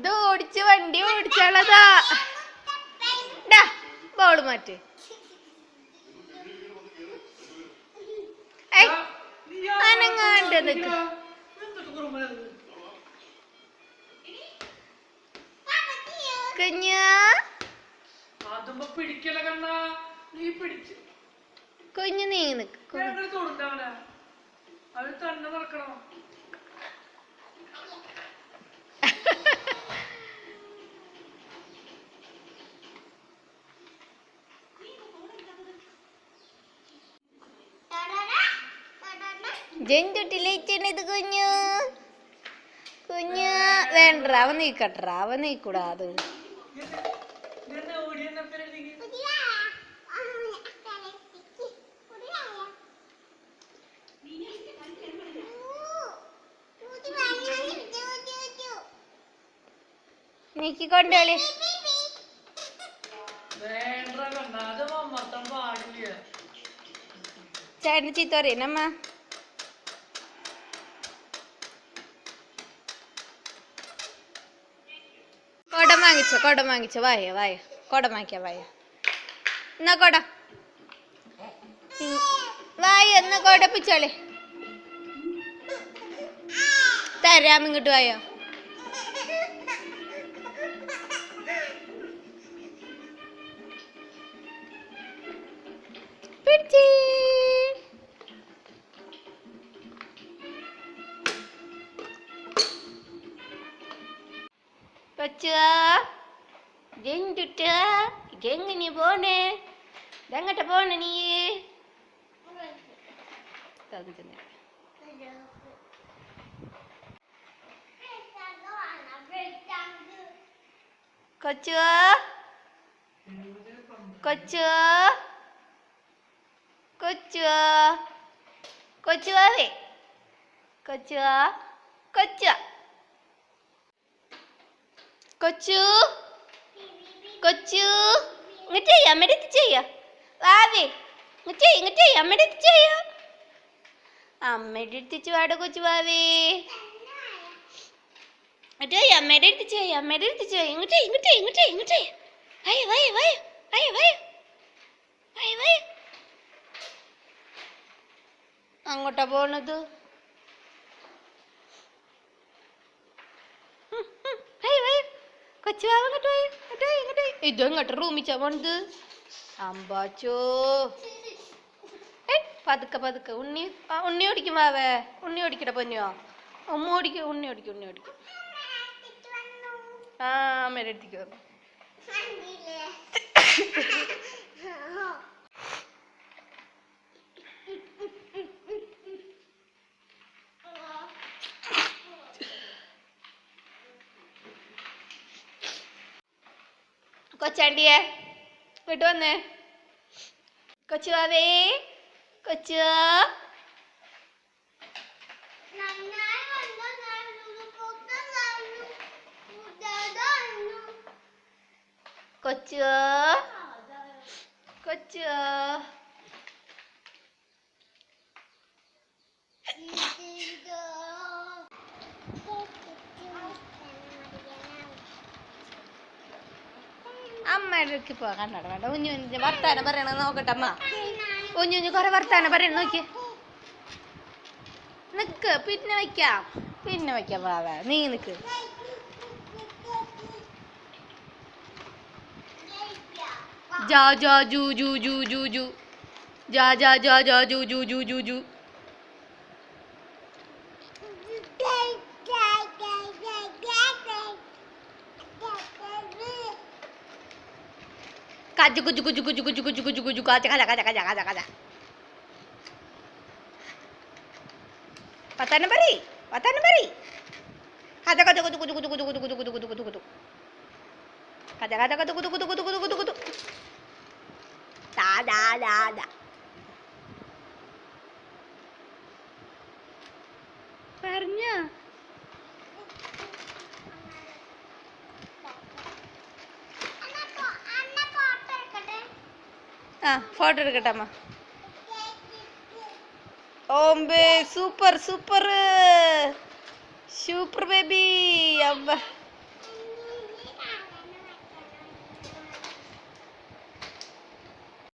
ഇത് ഓടിച്ച് വണ്ടി ഓടിച്ചാളതാ ഡാ ബോൾ മാറ്റ്. അനങ്ങാണ്ട്. കുഞ്ഞാ. പിടിക്കല കണ്ണ? നീ പിടിച്ച്. കുഞ്ഞു നീ തന്നെ നടക്കണം ജെഞ്ചൊട്ടിലേച്ചണിത് കുഞ്ഞു. കുഞ്ഞ്. വേണ്ട അവൻ നീക്കട്ടെ അവൻ നീക്കൂടാ അത്. നീക്കിക്കൊണ്ട് ചേട്ടൻ ചീത്ത പറയണമ്മ കൊടം വാങ്ങിച്ച കൊട വാങ്ങിച്ച. വായ വായ. കൊട വാങ്ങിക്കാം വായ. എന്നാ കൊട. വായ എന്നാ കൊടപ്പിച്ചോളെ തരാം ഇങ്ങോട്ട് വായോ. പിടിച്ചേ. கொச்சுவா ஜெஞ்சுட்ட கெங்க நீ போனு எங்கிட்ட போன நீ கொச்சுவா கொச்சுவா கொச்சுவா கொச்சுவாவே கொச்சுவா கொச்சுவா കൊച്ചു. കൊച്ചു. ഇങ്ങോട്ട് ചെയ്യ അമ്മയുടെ ചെയ്യാ. വാവേ ഇങ്ങോട്ട് ചെയ്യ ഇങ്ങോട്ട് ചെയ്യ അമ്മയുടെ അടുത്ത് ചെയ്യ. അമ്മയുടെ അടുത്തിച്ച് കൊച്ചു വാവേ. ഇങ്ങോട്ട് ചെയ്യ അമ്മയുടെ അടുത്ത് ചെയ്യ അമ്മയുടെ ഇങ്ങോട്ട് ഇങ്ങോട്ട് ഇങ്ങോട്ട് ഇങ്ങോട്ട് ചെയ്യ. വയ വയ വയ വയ വയ. വയ വയ. അങ്ങോട്ടാ പോണത്. വാവ ഇങ്ങോട്ട് ഇങ്ങോട്ട് ഇങ്ങോട്ട് പോയി ഇങ്ങോട്ട് റൂമിച്ചാ പോണത് അമ്പാച്ചോ പതുക്കെ പതുക്കെ. ഉണ്ണി ഉണ്ണി ഓടിക്കും മാവേ ഉണ്ണി ഓടിക്കട പൊന്നിയോ ഉമ്മ ഓടിക്കും ഉണ്ണി ഓടിക്കും ഉണ്ണി ഓടിക്കും. ആ അമ്മയുടെ അടുത്തേക്ക് വന്നു. കൊച്ചാണ്ടിയെ. ഇങ്ങോട്ട് വന്നേ. കൊച്ചു വാവേ കൊച്ചു. കൊച്ചു. കൊച്ചു. അമ്മയുടെ പോകാൻ നടവേണ്ട വേണ്ട കുഞ്ഞു കുഞ്ഞു വർത്താനം പറയണ നോക്കട്ടെ അമ്മ. കുഞ്ഞു കുഞ്ഞു കുറെ വർത്താനം പറയണ നോക്കി നിക്ക് പിന്നെ വയ്ക്കാം പിന്നെ വയ്ക്കാം വാവ നീ നിക്ക്. ജാ ജാ ജൂ ജൂ ജൂ ജൂ ജൂ. ജാ ജാ ജാ ജാ ജൂ ജൂ ജൂ ജൂ. ജു Kak juga juga juga juga juga juga juga juga acak acak acak acak acak acak. Patana bari, patana bari. Acak acak acak acak acak acak acak acak acak acak acak Acak acak acak acak acak acak acak acak Pernya. ஆ photo எடுக்கட்டாமா ஓம்பே super super super baby அவ்வா.